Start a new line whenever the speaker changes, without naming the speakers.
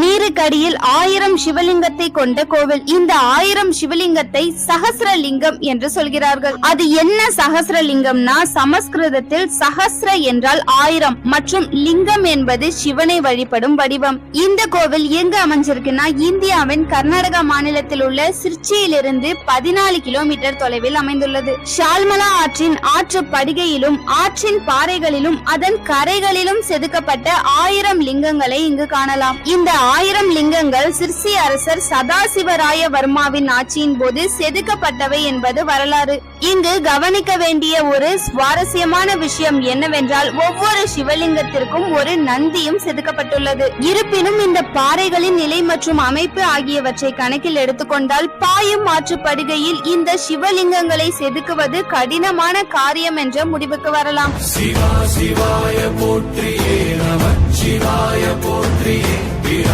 நீருக்கடியில் ஆயிரம் சிவலிங்கத்தை கொண்ட கோவில். இந்த ஆயிரம் சிவலிங்கத்தை சஹஸ்ரலிங்கம் என்று சொல்கிறார்கள். அது என்ன சஹஸ்ரலிங்கம்னா சமஸ்கிருதத்தில் சஹஸ்ர என்றால் ஆயிரம் மற்றும் லிங்கம் என்பது சிவனை வழிபடும் வடிவம். இந்த கோவில் எங்கு அமைஞ்சிருக்குன்னா இந்தியாவின் கர்நாடகா மாநிலத்தில் உள்ள சிர்ச்சியிலிருந்து பதினாலு கிலோமீட்டர் தொலைவில் அமைந்துள்ளது. ஷால்மலா ஆற்றின் ஆற்று படுகையிலும் ஆற்றின் பாறைகளிலும் அதன் கரைகளிலும் செதுக்கப்பட்ட ஆயிரம் லிங்கங்களை இங்கு காணலாம். இந்த ஆயிரம் லிங்கங்கள் சிர்சி அரசர் சதாசிவராய வர்மாவின் ஆட்சியின் போது செதுக்கப்பட்டவை என்பது வரலாறு. இங்கு கவனிக்க வேண்டிய ஒரு சுவாரஸ்யமான விஷயம் என்னவென்றால் ஒவ்வொரு சிவலிங்கத்திற்கும் ஒரு நந்தியும் செதுக்கப்பட்டுள்ளது. இருப்பினும் இந்த பாறைகளின் நிலை மற்றும் அமைப்பு ஆகியவற்றை கணக்கில் எடுத்துக்கொண்டால் பாயும் மாற்றுப்படுகையில் இந்த சிவலிங்கங்களை செதுக்குவது கடினமான காரியம் என்ற முடிவுக்கு வரலாம்.
சிவா சிவாய போற்றியே நம சிவாய